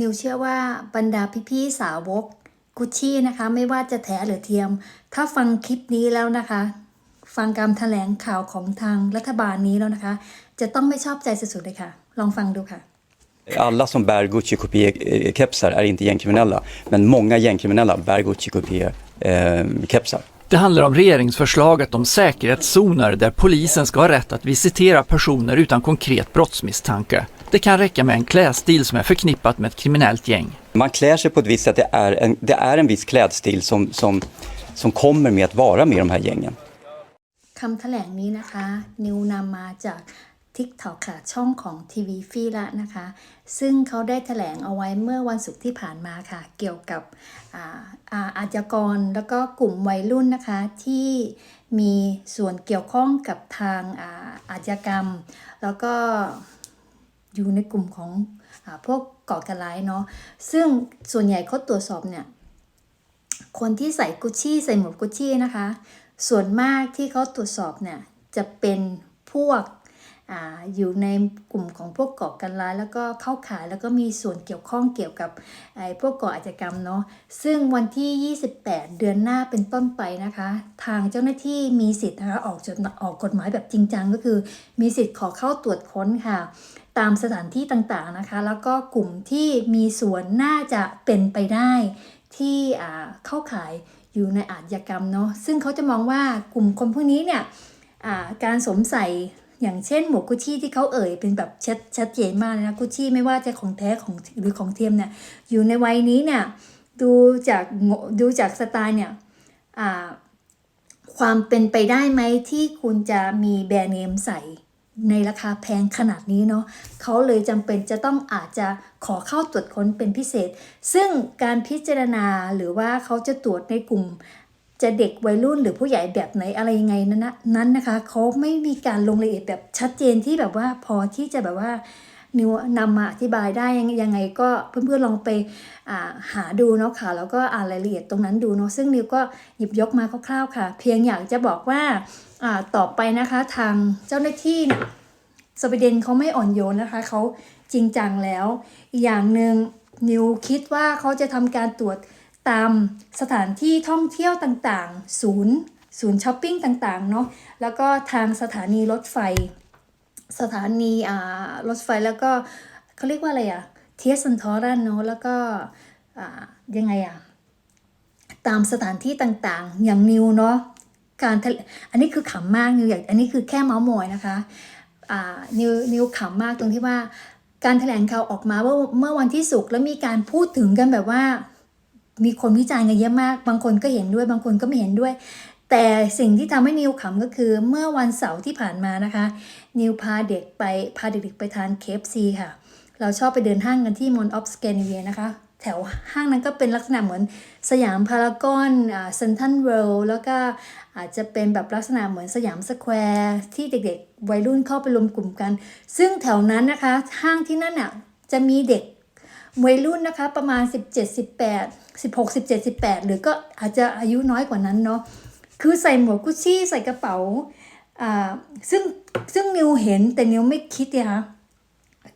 นิวเชื่อว่าบรรดาพี่ๆสาวกกุชชี่นะคะ ไม่ว่าจะแท้หรือเทียม ถ้าฟังคลิปนี้แล้วนะคะ ฟังการแถลงข่าวของทางรัฐบาลนี้แล้วนะคะ จะต้องไม่ชอบใจสุดๆเลยค่ะ ลองฟังดูค่ะ Alla som bär Gucci-kopior-kepsar är inte gängkriminella, men många gängkriminella bär Gucci-kopior-kepsar. Det handlar om regeringsförslaget om säkerhetszoner där polisen ska ha rätt att visitera personer utan konkret brottsmisstanke. Det kan räcka med en klädstil som är förknippat med ett kriminellt gäng. Man klär sig på ett visst sätt, det är en, det är en viss klädstil som, som, som kommer med att vara med i de här gängen. คำแถลงนี้นะคะ นิวนำมาจาก TikTok ค่ะ ช่องของทีวีฟีละนะคะ ซึ่งเขาได้แถลงเอาไว้เมื่อวันศุกร์ที่ผ่านมาค่ะ เกี่ยวกับอาอาอาชญากรแล้วก็กลุ่มวัยรุ่นนะคะ ที่มีส่วนเกี่ยวข้องกับทางอาอาชญากรรม แล้วก็อยู่ในกลุ่มของอพวกก่อการร้ายเนาะซึ่งส่วนใหญ่เขาตรวจสอบเนี่ยคนที่ใส่กุชชี่ใส่หมวกกุชชี่นะคะ ส่วนมากที่เขาตรวจสอบเนี่ยจะเป็นพวก ออยู่ในกลุ่มของพวกก่อการร้ายแล้วก็เข้าขายแล้วก็มีส่วนเกี่ยวข้องเกี่ยวกับไอ้พวกก่ออาชญากรรมเนาะซึ่งวันที่ 28 เดือนหน้าเป็นต้นไปนะคะ ทางเจ้าหน้าที่มีสิทธิ์นะคะออกจดออกกฎหมายแบบจริงจังก็คือ มีสิทธิ์ขอเข้าตรวจค้นค่ะ ตามสถานที่ต่างๆนะคะ แล้วก็กลุ่มที่มีส่วนน่าจะเป็นไปได้ที่เข้าขายอยู่ในอาชญากรรมเนาะซึ่งเขาจะมองว่ากลุ่มคนพวกนี้เนี่ยการสวมใส่ อย่างเช่นหมวกกุชชี่ที่เขาเอ่ยเป็นแบบชัดชัดเจนมากนะกุชชี่ไม่ว่าจะของแท้ของหรือของเทียมเนี่ยอยู่ในวัยนี้เนี่ยดูจากโงดูจากสไตล์เนี่ยความเป็นไปได้ไหมที่คุณจะมีแบรนด์เนมใส่ในราคาแพงขนาดนี้เนาะเขาเลยจำเป็นจะต้องอาจจะขอเข้าตรวจค้นเป็นพิเศษ ซึ่งการพิจารณาหรือว่าเขาจะตรวจในกลุ่ม จะเด็กวัยรุ่นหรือผู้ใหญ่แบบไหนอะไรยังไงนั้นนั้นนะคะเขาไม่มีการลงรายละเอียดแบบชัดเจนที่แบบว่าพอที่จะแบบว่านิวนำมาอธิบายได้ยังยังไงก็เพื่อนๆลองไปอ่าหาดูเนาะค่ะแล้วก็อ่านรายละเอียดตรงนั้นดูเนาะซึ่งนิวก็หยิบยกมาคร่าวๆค่ะ เพียงอยากจะบอกว่าอ่าต่อไปนะคะทางเจ้าหน้าที่เนี่ยสวีเดนเขาไม่อ่อนโยนนะคะเขาจริงจังแล้วอีกอย่างหนึ่งนิวคิดว่าเขาจะทำการตรวจ ตามสถานที่ท่องเที่ยวต่างๆ ศูนย์ ศูนย์ช้อปปิ้งต่างๆ เนาะ แล้วก็ทางสถานีรถไฟ สถานีอ่ารถไฟแล้วก็เขาเรียกว่าอะไรอะเทียสันทอรันเนาะ แล้วก็อ่ายังไงอะตามสถานที่ต่างๆ อย่างนิวเนาะ การทะอันนี้คือขำมากนิวอยาก อันนี้คือแค่เมาส์มอยนะคะอ่านิวนิวขำมากตรงที่ว่าการแถลงข่าวออกมาว่าเมื่อวันที่ศุกร์แล้วมีการพูดถึงกันแบบว่า มีคนวิจารณ์กันเยอะมาก บางคนก็เห็นด้วย บางคนก็ไม่เห็นด้วย แต่สิ่งที่ทำให้นิวขำก็คือเมื่อวันเสาร์ที่ผ่านมานะคะ นิวพาเด็กไปพาเด็กๆไปทานเคฟซีค่ะ เราชอบไปเดินห้างกันที่มอนออฟสแกนเวียนะคะ แถวห้างนั้นก็เป็นลักษณะเหมือนสยามพารากอนอ่าเซนทันเวิลด์แล้วก็อาจจะเป็นแบบลักษณะเหมือนสยามสแควร์ที่เด็กๆ วัยรุ่นเข้าไปรวมกลุ่มกัน ซึ่งแถวนั้นนะคะห้างที่นั่นอะจะมีเด็ก วัยรุ่นนะคะประมาณ 17 18 16 17 18 หรือก็อาจจะอายุน้อยกว่านั้นเนาะคือใส่หมวกกุชชี่ใส่กระเป๋าอ่าซึ่งซึ่งนิวเห็นแต่นิวไม่คิดเนี่ยคะ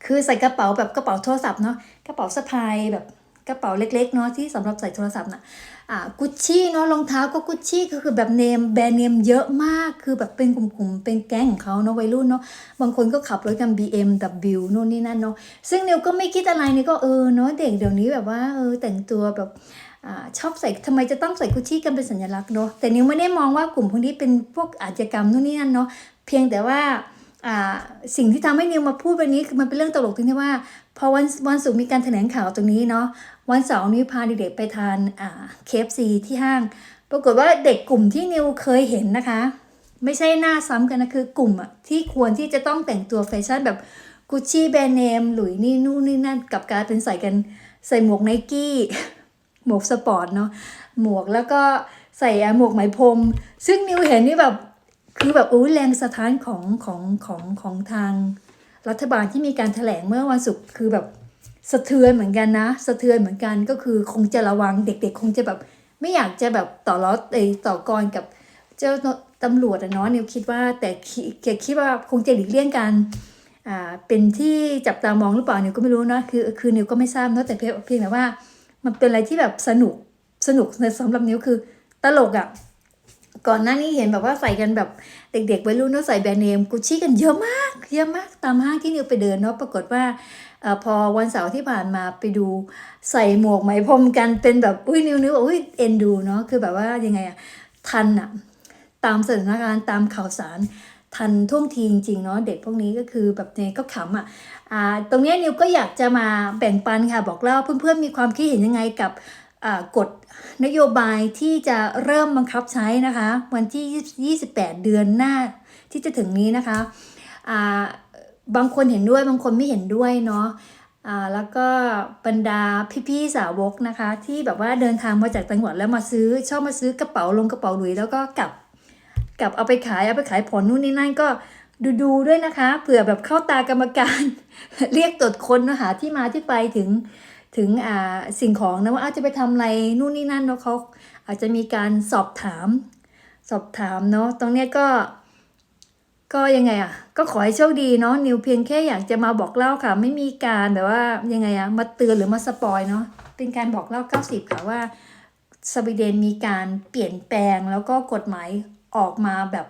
คือใส่กระเป๋าแบบกระเป๋าโทรศัพท์เนาะกระเป๋าสะพายแบบกระเป๋าเล็กๆเนาะที่สำหรับใส่โทรศัพท์น่ะอ่า กุชชี่เนาะรองเท้าก็กุชชี่ก็คือแบบเนมแบรนด์เนมเยอะมากคือแบบเป็นกลุ่มๆเป็นแก๊งของเขาเนาะวัยรุ่นเนาะบางคนก็ขับรถกัน BMW นู่นนี่นั่นเนาะซึ่งเนวก็ไม่คิดอะไรเนี่ยก็เออเนาะเด็กเดี๋ยวนี้แบบว่าเออแต่งตัวแบบอชอบใส่ทำไมจะต้องใส่กุชชี่กันเป็นสัญลักษณ์เนาะแต่นิวไม่ได้มองว่ากลุ่มพวกนี้เป็นพวกอาชญากรรมนู่นนี่นั่นเนาะเพียงแต่ว่าอ่าสิ่งที่ทำให้นิวมาพูดวันนี้คือมันเป็นเรื่องตลกตรงที่ว่า พอวันวันศุกร์มีการแถลงข่าวตรงนี้เนาะวันเสาร์นิวพาเด็กๆไปทานอ่าเคฟซีที่ห้าง ปรากฏว่าเด็กกลุ่มที่นิวเคยเห็นนะคะ ไม่ใช่หน้าซ้ำกันนะคือกลุ่มอะที่ควรที่จะต้องแต่งตัวแฟชั่นแบบกุชชี่แบรนด์เนมหลุยนี่นู่นนี่นั่นกับกายเป็นใส่กันใส่หมวกไนกี้หมวกสปอร์ตเนาะหมวกแล้วก็ใส่หมวกไหมพรม ซึ่งนิวเห็นนี่แบบคือแบบอู้แรงสะท้านของของของของทาง รัฐบาลที่มีการแถลงเมื่อวันศุกร์คือแบบสะเทือนเหมือนกันนะ สะเทือนเหมือนกันก็คือคงจะระวังเด็กๆ คงจะแบบ ไม่อยากจะแบบต่อล้อเอต่อกรกับเจ้าตำรวจอะเนาะนิวคิดว่าแต่คิดแกคิดว่าคงจะหลีกเลี่ยงการอ่าเป็นที่จับตามองหรือเปล่านิวก็ไม่รู้นะคือคือนิวก็ไม่ทราบเนอะแต่เพียงแต่ว่า มันเป็นอะไรที่แบบสนุกสนุกในสำหรับนิวคือตลกอะ่ะ ก่อนหน้านี้เห็นแบบว่าใส่กันแบบเด็กๆวัยรุ่นเนาะใส่แบรนด์เนมกุชชี่กันเยอะมาก เยอะมากตามห้างที่นิวไปเดินเนาะปรากฏว่าอพอวันเสาร์ที่ผ่านมาไปดูใส่หมวกไหมพรมกันเป็นแบบอุ้ยนิวนิวอุ้ยเอ็นดูเนาะคือแบบว่ายังไงอะทันอะตามสถานการณ์ตามข่าวสารทันท่วงทีจริงๆเนาะเด็กพวกนี้ก็คือแบบเนี่ยก็ขำอะอ่าตรงนี้นิวก็อยากจะมาแบ่งปันค่ะบอกเล่าเพื่อนๆมีความคิดเห็นยังไงกับ กฎนโยบายที่จะเริ่มบังคับใช้นะคะ วันที่ 28 เดือนหน้าที่จะถึงนี้นะคะบางคนเห็นด้วยบางคนไม่เห็นด้วยเนาะแล้วก็บรรดาพี่ๆสาวกนะคะ ที่แบบว่าเดินทางมาจากจังหวัดแล้วมาซื้อชอบมาซื้อกระเป๋าลงกระเป๋าหลุยแล้วก็กลับกลับเอาไปขายเอาไปขายผ่อนนู่นนี่นั่นก็ดูดูด้วยนะคะเผื่อแบบเข้าตากรรมการ เรียกตรวจคนนะหาที่มาที่ไปถึง ถึงอ่าสิ่งของนะว่าอาจจะไปทำอะไรนู่นนี่นั่นเนาะเขาอาจจะมีการสอบถาม สอบถามเนาะตรงเนี้ยก็ ก็ยังไงอะ ก็ขอให้โชคดีเนาะนิวเพียงแค่อยากจะมาบอกเล่าค่ะ ไม่มีการแบบว่ายังไงอะมาเตือนหรือมาสปอยเนาะเป็นการบอกเล่า 90 ค่ะว่าสวีเดนมีการเปลี่ยนแปลงแล้วก็กฎหมายออกมาแบบ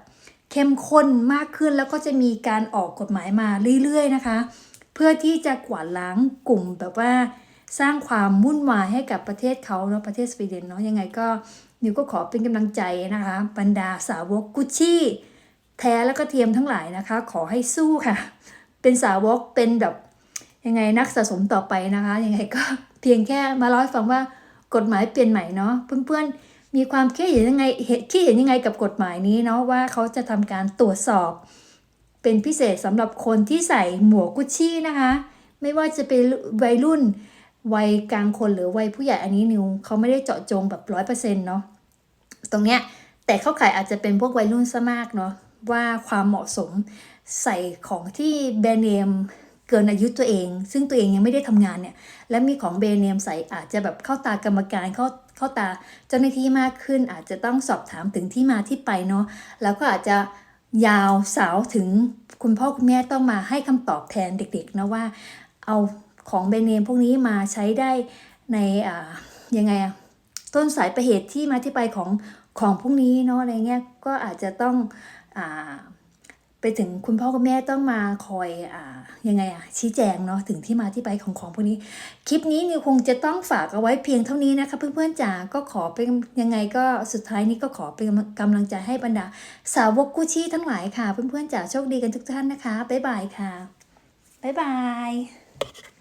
เข้มข้นมากขึ้นแล้วก็จะมีการออกกฎหมายมาเรื่อยๆนะคะ เพื่อที่จะกวาดล้างกลุ่มแบบว่า สร้างความวุ่นวายให้กับประเทศเขาเนาะประเทศสวีเดนเนาะยังไงก็นิวก็ขอเป็นกำลังใจนะคะ บรรดาสาวกกุชชี่แท้แล้วก็เทียมทั้งหลายนะคะ ขอให้สู้ค่ะ เป็นสาวกเป็นแบบยังไงนักสะสมต่อไปนะคะยังไงก็เพียงแค่มาเล่าให้ฟังว่ากฎหมายเปลี่ยนใหม่เนาะเพื่อนๆมีความคิดเห็นยังไงเห็นคิดเห็นยังไงกับกฎหมายนี้เนาะว่าเขาจะทำการตรวจสอบ เป็นพิเศษสำหรับคนที่ใส่หมวกกุชชี่นะคะ ไม่ว่าจะเป็นวัยรุ่น วัยกลางคนหรือวัยผู้ใหญ่อันนี้นิวเขาไม่ได้เจาะจงแบบร้อยเปอร์เซ็นต์เนาะตรงเนี้ยแต่เข้าขายอาจจะเป็นพวกวัยรุ่นซะมากเนาะว่าความเหมาะสมใส่ของที่แบรนด์เนมเกินอายุตัวเอง ซึ่งตัวเองยังไม่ได้ทำงานเนี่ยและมีของแบรนด์เนมใส่อาจจะแบบเข้าตากรรมการเข้าเข้าตาเจ้าหน้าที่มากขึ้น อาจจะต้องสอบถามถึงที่มาที่ไปเนาะแล้วก็อาจจะยาวสาวถึงคุณพ่อคุณแม่ต้องมาให้คำตอบแทนเด็กๆนะว่า เอา ของแบรนด์เนมพวกนี้มาใช้ได้ในอ่ายังไงอะต้นสายประเหตุที่มาที่ไปของของพวกนี้เนาะอะไรเงี้ยก็อาจจะต้องอ่าไปถึงคุณพ่อคุณแม่ต้องมาคอยอ่ายังไงอะชี้แจงเนาะถึงที่มาที่ไปของของพวกนี้ คลิปนี้นิวคงจะต้องฝากเอาไว้เพียงเท่านี้นะคะเพื่อนๆจ๋าก็ขอเป็นยังไงก็สุดท้ายนี้ก็ขอเป็นกำลังใจให้บรรดา สาวกกุชชี่ทั้งหลายค่ะ เพื่อนๆจ๋าโชคดีกันทุกท่านนะคะบ๊ายบายค่ะบ๊ายบาย